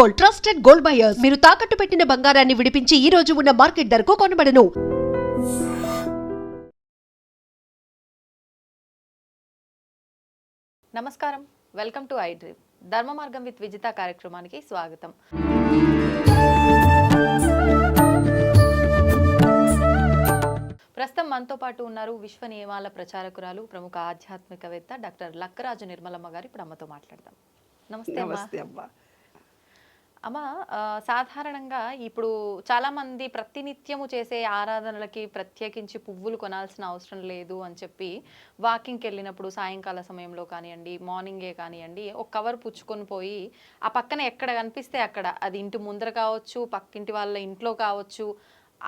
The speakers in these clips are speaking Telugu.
Gold trusted gold buyers. మీరు తాకట్టు పెట్టిన బంగారాన్ని విడిపించి ఈ రోజు ఉన్న మార్కెట్ ధరకు కొనబడను. నమస్కారం. Welcome to I dream. Dharma Margam with Vijitha కార్యక్రమానికి స్వాగతం. ప్రస్తుతం మనతో పాటు ఉన్నారు విశ్వ నియమాల ప్రచారకురాలు ప్రముఖ ఆధ్యాత్మికవేత్త డాక్టర్ లక్కరాజు నిర్మలమ్మ గారు. ఇప్పుడు అమ్మతో మాట్లాడదాం. నమస్తే అమ్మా. నమస్తే అమ్మా. అమ్మ ఆ, సాధారణంగా ఇప్పుడు చాలామంది ప్రతినిత్యము చేసే ఆరాధనలకి ప్రత్యేకించి పువ్వులు కొనాల్సిన అవసరం లేదు అని చెప్పి వాకింగ్కి వెళ్ళినప్పుడు సాయంకాల సమయంలో కానివ్వండి మార్నింగే కానివ్వండి ఒక కవర్ పుచ్చుకొని పోయి ఆ పక్కన ఎక్కడ కనిపిస్తే అక్కడ. అది ఇంటి ముందర కావచ్చు పక్కింటి వాళ్ళ ఇంట్లో కావచ్చు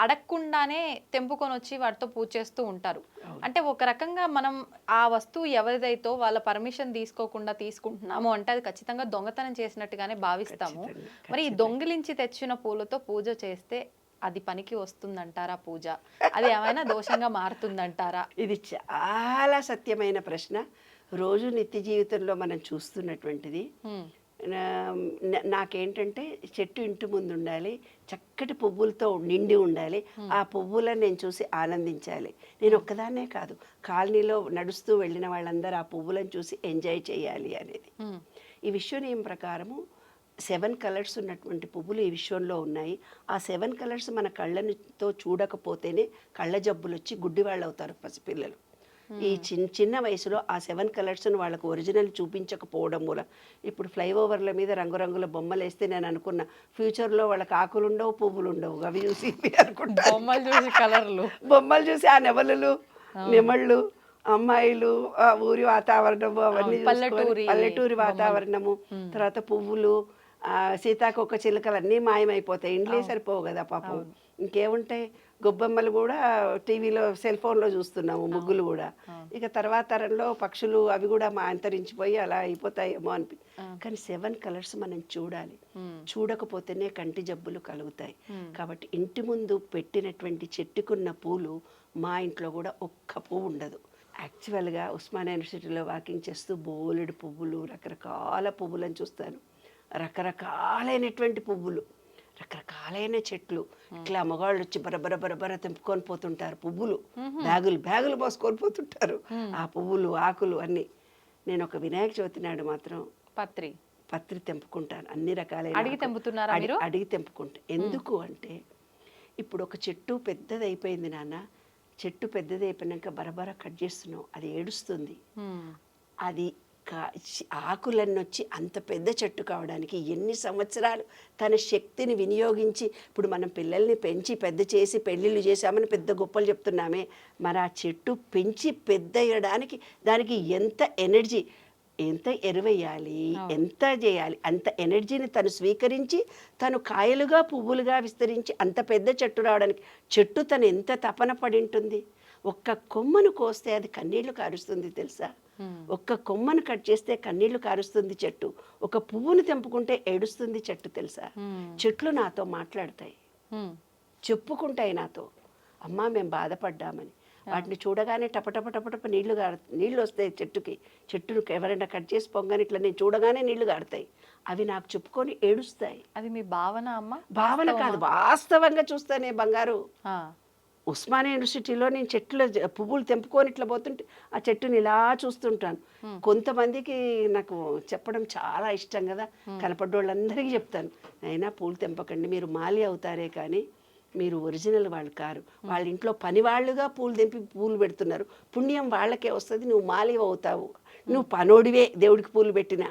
అడగకుండానే తెంపుకొని వచ్చి వాటితో పూజ చేస్తూ ఉంటారు. అంటే ఒక రకంగా మనం ఆ వస్తువు ఎవరిదైతో వాళ్ళ పర్మిషన్ తీసుకోకుండా తీసుకుంటున్నాము అంటే అది ఖచ్చితంగా దొంగతనం చేసినట్టుగానే భావిస్తాము. మరి ఈ దొంగిలించి తెచ్చిన పూలతో పూజ చేస్తే అది పనికి వస్తుందంటారా పూజ? అది ఏమైనా దోషంగా మారుతుందంటారా? ఇది చాలా సత్యమైన ప్రశ్న. రోజు నిత్య జీవితంలో మనం చూస్తున్నటువంటిది నాకేంటంటే చెట్టు ఇంటి ముందు ఉండాలి చక్కటి పువ్వులతో నిండి ఉండాలి ఆ పువ్వులను నేను చూసి ఆనందించాలి. నేను ఒక్కదాన్నే కాదు కాలనీలో నడుస్తూ వెళ్ళిన వాళ్ళందరూ ఆ పువ్వులను చూసి ఎంజాయ్ చేయాలి అనేది. ఈ విశ్వనియం ప్రకారము సెవెన్ కలర్స్ ఉన్నటువంటి పువ్వులు ఈ విశ్వంలో ఉన్నాయి. ఆ సెవెన్ కలర్స్ మన కళ్ళతో చూడకపోతేనే కళ్ళ జబ్బులు వచ్చి గుడ్డివాళ్ళు అవుతారు పసిపిల్లలు. ఈ చిన్న చిన్న వయసులో ఆ సెవెన్ కలర్స్ను వాళ్ళకు ఒరిజినల్ చూపించకపోవడం మూలం. ఇప్పుడు ఫ్లైఓవర్ల మీద రంగురంగుల బొమ్మలు వేస్తే నేను అనుకున్న ఫ్యూచర్లో వాళ్ళకి ఆకులు ఉండవు పువ్వులు ఉండవు అవి చూసి అనుకుంటా బొమ్మలు చూసి కలర్లు. బొమ్మలు చూసి ఆ నెమలులు నెమళ్ళు అమ్మాయిలు ఆ ఊరి వాతావరణము అవన్నీ అవును, పల్లెటూరి వాతావరణము తర్వాత పువ్వులు ఆ సీతాకొక చిలుకలు అన్నీ మాయమైపోతాయి. ఇండ్లే సరిపోవు కదా పాపం. ఇంకేముంటాయి? గొబ్బెమ్మలు కూడా టీవీలో సెల్ ఫోన్లో చూస్తున్నాము ముగ్గులు కూడా. ఇక తర్వాత తరంలో పక్షులు అవి కూడా మా అంతరించిపోయి అలా అయిపోతాయేమో అనిపి కానీ సెవెన్ కలర్స్ మనం చూడాలి. చూడకపోతేనే కంటి జబ్బులు కలుగుతాయి. కాబట్టి ఇంటి ముందు పెట్టినటువంటి చెట్టుకున్న పూలు మా ఇంట్లో కూడా ఒక్క పువ్వు ఉండదు. యాక్చువల్గా ఉస్మానియా యూనివర్సిటీలో వాకింగ్ చేస్తూ బోలెడు పువ్వులు రకరకాల పువ్వులను చూస్తాను. రకరకాలైనటువంటి పువ్వులు. రకరకాలైన చెట్లు. ఇట్లా మగవాళ్ళు వచ్చి బరబర బరబర తెంపుకొని పోతుంటారు పువ్వులు. బ్యాగులు బ్యాగులు మోసుకొని పోతుంటారు. ఆ పువ్వులు ఆకులు అన్నీ. నేను ఒక వినాయక చవితి నాడు మాత్రం పత్రి. పత్రి తెంపుకుంటాను. అన్ని రకాలైన అడిగి. తెంపుతున్నారా? అడిగి తెంపుకుంటా. ఎందుకు అంటే ఇప్పుడు ఒక చెట్టు పెద్దది అయిపోయింది నాన్న. చెట్టు పెద్దది అయిపోయినాక బరబర కట్ చేస్తున్నావు. అది ఏడుస్తుంది. అది ఆకులన్నీ వచ్చి అంత పెద్ద చెట్టు కావడానికి ఎన్ని సంవత్సరాలు తన శక్తిని వినియోగించి ఇప్పుడు మనం పిల్లల్ని పెంచి పెద్ద చేసి పెళ్ళిళ్ళు చేశామని పెద్ద గొప్పలు చెప్తున్నామే. మరి ఆ చెట్టు పెంచి పెద్ద అయ్యడానికి దానికి ఎంత ఎనర్జీ ఎంత ఎరువేయాలి ఎంత చేయాలి అంత ఎనర్జీని తను స్వీకరించి తను కాయలుగా పువ్వులుగా విస్తరించి అంత పెద్ద చెట్టు రావడానికి చెట్టు తను ఎంత తపన పడి ఉంటుంది? ఒక్క కొమ్మను కోస్తే అది కన్నీళ్ళు కారుస్తుంది తెలుసా? ఒక్క కొమ్మను కట్ చేస్తే కన్నీళ్ళు కారుస్తుంది చెట్టు. ఒక పువ్వును తెంపుకుంటే ఏడుస్తుంది చెట్టు తెలుసా? చెట్లు నాతో మాట్లాడతాయి. చెప్పుకుంటాయి నాతో. అమ్మా మేము బాధపడ్డామని. వాటిని చూడగానే టపటప టపటప నీళ్ళు గారు నీళ్ళు వస్తాయి చెట్టుకి. చెట్టును ఎవరైనా కట్ చేసి పొంగని ఇట్లా నేను చూడగానే నీళ్ళు గారుతాయి. అవి నాకు చెప్పుకొని ఏడుస్తాయి. అది మీ భావన అమ్మ? భావన కాదు వాస్తవంగా చూస్తానే బంగారు. ఉస్మానియా యూనివర్సిటీలో నేను చెట్లు పువ్వులు తెంపుకొని ఇట్లా పోతుంటే ఆ చెట్టుని ఇలా చూస్తుంటాను. కొంతమందికి నాకు చెప్పడం చాలా ఇష్టం కదా. కనపడ్డోళ్ళందరికీ చెప్తాను. అయినా పూలు తెంపకండి మీరు మాలి అవుతారే కానీ మీరు ఒరిజినల్ వాళ్ళు కారు. వాళ్ళ ఇంట్లో పని వాళ్ళుగా పూలు తెంపి పూలు పెడుతున్నారు. పుణ్యం వాళ్ళకే వస్తుంది నువ్వు మాలి అవుతావు. నువ్వు పనోడివే దేవుడికి పూలు పెట్టినా.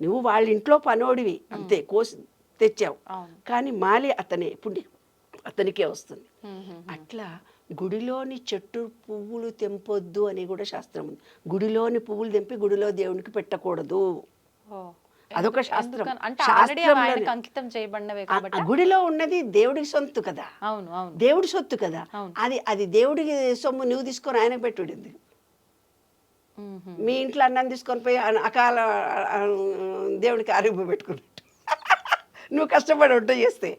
నువ్వు వాళ్ళ ఇంట్లో పనోడివి. అంతే కోసి తెచ్చావు. కానీ మాలి అతనే పుణ్యం అతనికే వస్తుంది. అట్లా గుడిలోని చెట్టు పువ్వులు తెంపొద్దు అని కూడా శాస్త్రం ఉంది. గుడిలోని పువ్వులు తెంపి గుడిలో దేవునికి పెట్టకూడదు. అదొక శాస్త్రం. అంకితం చేయబడినవే గుడిలో ఉన్నది దేవుడికి సొత్తు కదా. అవును అవును. దేవుడి సొత్తు కదా. అది అది దేవుడికి సొమ్ము నువ్వు తీసుకొని ఆయనకు పెట్టుడు ఎందుకు? హ్మ్. హ్మ్. మీ ఇంట్లో అన్నం తీసుకొని పోయి అకాల దేవుడికి ఆరోగ్యం పెట్టుకున్నట్టు. నువ్వు కష్టపడి వంట చేస్తే.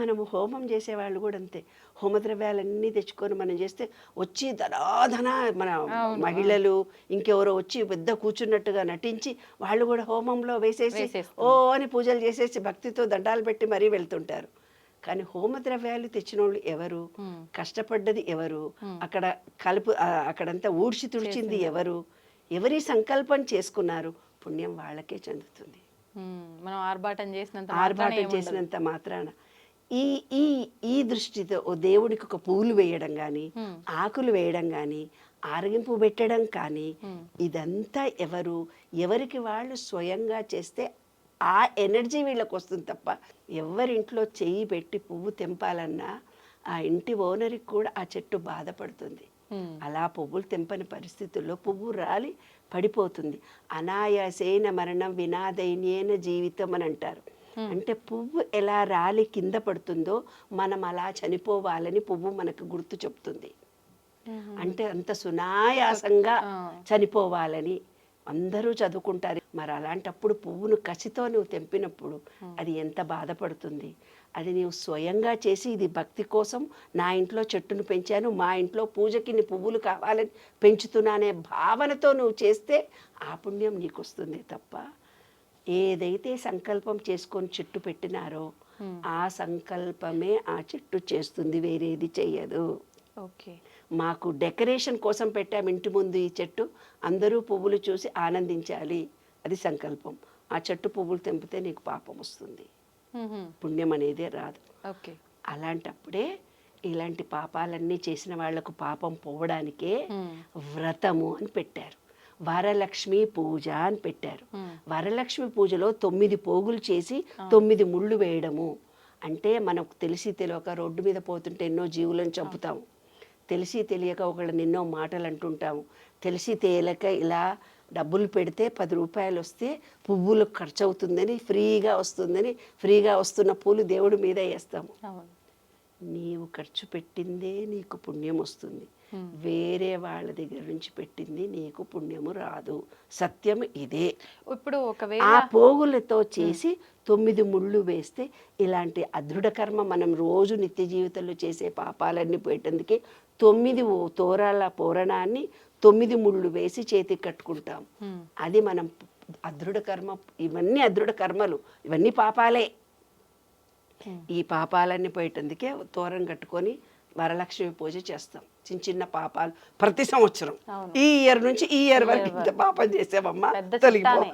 మనము హోమం చేసేవాళ్ళు కూడా అంతే. హోమద్రవ్యాలన్నీ తెచ్చుకొని మనం చేస్తే వచ్చి ధనాధన మన మహిళలు ఇంకెవరో వచ్చి పెద్ద కూర్చున్నట్టుగా నటించి వాళ్ళు కూడా హోమంలో వేసేసి. ఓ అని పూజలు చేసేసి భక్తితో దండాలు పెట్టి మరీ వెళ్తుంటారు. కానీ హోమద్రవ్యాలు తెచ్చిన వాళ్ళు ఎవరు కష్టపడ్డది ఎవరు? అక్కడ కలుపు అక్కడంతా ఊడ్చి తుడిచింది ఎవరు? ఎవరి సంకల్పం చేసుకున్నారు? పుణ్యం వాళ్ళకే చెందుతుంది. మనం ఆర్భాటం చేసినంత ఆర్భాటం. చేసినంత మాత్రాన. ఈ ఈ ఈ దృష్టితో ఓ దేవుడికి ఒక పూలు వేయడం కానీ ఆకులు వేయడం కానీ ఆరగింపు పెట్టడం కానీ ఇదంతా ఎవరు ఎవరికి వాళ్ళు స్వయంగా చేస్తే ఆ ఎనర్జీ వీళ్ళకి వస్తుంది తప్ప ఎవరింట్లో చెయ్యి పెట్టి పువ్వు తెంపాలన్నా ఆ ఇంటి ఓనర్కి కూడా ఆ చెట్టు బాధపడుతుంది. అలా పువ్వులు తెంపని పరిస్థితుల్లో పువ్వు రాలి పడిపోతుంది. అనాయాసేన మరణం వినాదైన్యేన జీవితం అని అంటారు. అంటే పువ్వు ఎలా రాలి కింద పడుతుందో మనం అలా చనిపోవాలని పువ్వు మనకు గుర్తు చెప్తుంది. అంటే అంత సునాయాసంగా చనిపోవాలని అందరూ చదువుకుంటారు. మరి అలాంటప్పుడు పువ్వును కసితో నువ్వు తెంపినప్పుడు అది ఎంత బాధపడుతుంది? అది నీవు స్వయంగా చేసి ఇది భక్తి కోసం నా ఇంట్లో చెట్టును పెంచాను మా ఇంట్లో పూజకి నీ పువ్వులు కావాలని పెంచుతున్నానే భావనతో నువ్వు చేస్తే ఆ పుణ్యం నీకు వస్తుంది తప్ప ఏదైతే సంకల్పం చేసుకొని చెట్టు పెట్టినారో ఆ సంకల్పమే ఆ చెట్టు చేస్తుంది వేరేది చెయ్యదు. ఓకే మాకు డెకరేషన్ కోసం పెట్టాం ఇంటి ముందు ఈ చెట్టు. అందరూ పువ్వులు చూసి ఆనందించాలి. అది సంకల్పం. ఆ చెట్టు పువ్వులు తెంపితే నీకు పాపం వస్తుంది. ఉహుం, పుణ్యం అనేది రాదు. ఓకే అలాంటప్పుడే ఇలాంటి పాపాలన్నీ చేసిన వాళ్ళకు పాపం పోవడానికే ఉమ్, వ్రతము అని పెట్టారు. వరలక్ష్మి పూజ అని పెట్టారు. వరలక్ష్మి పూజలో తొమ్మిది పోగులు చేసి తొమ్మిది ముళ్ళు వేయడము. అంటే మనకు తెలిసి తెలియక రోడ్డు మీద పోతుంటే ఎన్నో జీవులను చంపుతాము తెలిసి తెలియక ఒకళ్ళని ఎన్నో మాటలు అంటుంటాము తెలిసి తేలక ఇలా డబ్బులు పెడితే పది రూపాయలు వస్తే పువ్వులు ఖర్చు అవుతుందని ఫ్రీగా వస్తుందని ఫ్రీగా వస్తున్న పూలు దేవుడి మీద వేస్తాము. నీవు ఖర్చు పెట్టిందే నీకు పుణ్యం వస్తుంది. వేరే వాళ్ళ దగ్గర నుంచి పెట్టింది నీకు పుణ్యము రాదు. సత్యం ఇదే. ఇప్పుడు ఒకవేళ ఆ పోగులతో చేసి తొమ్మిది ముళ్ళు వేస్తే ఇలాంటి అదృఢ కర్మ మనం రోజు నిత్య జీవితంలో చేసే పాపాలన్నీ పోయేటందుకే తొమ్మిది తోరాల పూరణాన్ని తొమ్మిది ముళ్ళు వేసి చేతికి కట్టుకుంటాం. అది మనం అదృఢ కర్మ ఇవన్నీ అదృఢ కర్మలు. ఇవన్నీ పాపాలే. ఈ పాపాలన్నీ పోయేటందుకే తోరం కట్టుకొని వరలక్ష్మి పూజ చేస్తాం. చిన్న చిన్న పాపాలు ప్రతి సంవత్సరం. ఈ ఇయర్ నుంచి ఈ ఇయర్ వరకు ఇంత పాపం చేసామమ్మా తొలగిపోవాలి.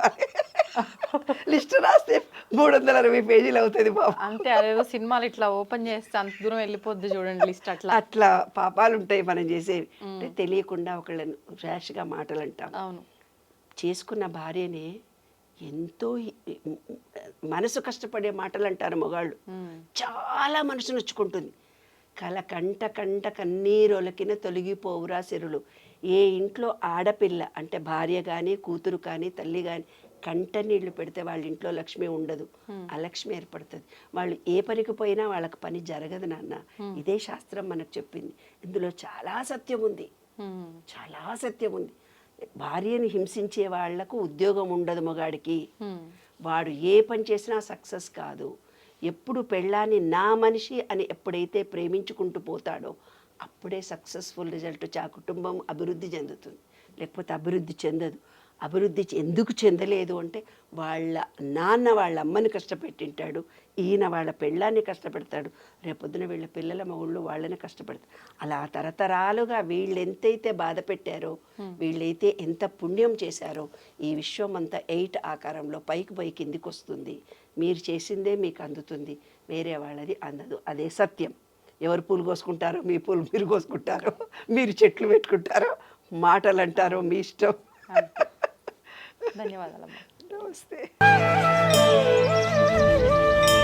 లిస్ట్ రాస్తే మూడు వందల అరవై పేజీలు అవుతుంది బాబు అంతే అదేదో సినిమాలు ఇట్లా ఓపెన్ చేస్తే అంత దూరం వెళ్ళిపోద్ది చూడండి లిస్ట్ అట్లా. అట్లా పాపాలు ఉంటాయి మనం చేసేవి. అంటే తెలియకుండా ఒకళ్ళని ర్యాష్గా మాటలు అంటాం అవును. చేసుకున్న భార్యనే ఎంతో మనసు కష్టపడే మాటలు అంటారు మగాళ్ళు చాలా మనసు నొచ్చుకుంటుంది. కల కంట కంట కన్నీరొలకిన తొలగిపోవురా సిరులు. ఏ ఇంట్లో ఆడపిల్ల అంటే భార్య కానీ కూతురు కానీ తల్లి కానీ కంట నీళ్ళు పెడితే వాళ్ళ ఇంట్లో లక్ష్మి ఉండదు. అలక్ష్మి ఏర్పడుతుంది. వాళ్ళు ఏ పనికి పోయినా వాళ్ళకి పని జరగదు నాన్న. ఇదే శాస్త్రం మనకు చెప్పింది. ఇందులో చాలా సత్యం ఉంది. చాలా సత్యం ఉంది. భార్యని హింసించే వాళ్ళకు ఉద్యోగం ఉండదు మగాడికి. వాడు ఏ పని చేసినా సక్సెస్ కాదు. ఎప్పుడు పెళ్ళాన్ని నా మనిషి అని ఎప్పుడైతే ప్రేమించుకుంటూ పోతాడో అప్పుడే సక్సెస్ఫుల్ రిజల్ట్ ఆ కుటుంబం అభివృద్ధి చెందుతుంది. లేకపోతే అభివృద్ధి చెందదు. అభివృద్ధి ఎందుకు చెందలేదు అంటే వాళ్ళ నాన్న వాళ్ళ అమ్మని కష్టపెట్టింటాడు ఈయన వాళ్ళ పెళ్ళాన్ని కష్టపెడతాడు రేపొద్దున వీళ్ళ పిల్లల మగుళ్ళు వాళ్ళని కష్టపెడతారు అలా తరతరాలుగా వీళ్ళు ఎంతైతే బాధ పెట్టారో వీళ్ళైతే ఎంత పుణ్యం చేశారో ఈ విశ్వం అంతా ఎయిట్ ఆకారంలో పైకి పై కిందికి వస్తుంది మీరు చేసిందే మీకు అందుతుంది వేరే వాళ్ళది అందదు. అదే సత్యం. ఎవరు పూలు కోసుకుంటారో మీ పూలు మీరు కోసుకుంటారో మీరు చెట్లు పెట్టుకుంటారో మాటలు అంటారో మీ ఇష్టం. ధన్యవాదాలమ్మా. నమస్తే.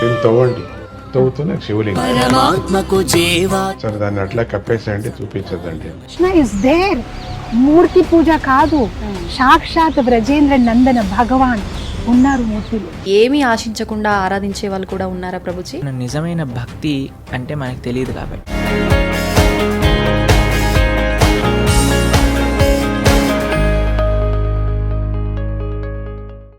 దీన్ని తవ్వండి. తవ్వుతూనే శివలింగం. సరే దాన్ని అట్లా కప్పేసేయండి చూపించదండి కృష్ణ ఇస్ దేర్ మూర్తి పూజ కాదు. సాక్షాత్ బ్రజేంద్ర నందన భగవాన్ ఉన్నారు మూర్తిలో. ఏమీ ఆశించకుండా ఆరాధించే వాళ్ళు కూడా ఉన్నారా ప్రభుజీ? నిజమైన భక్తి అంటే మనకు తెలియదు కాబట్టి.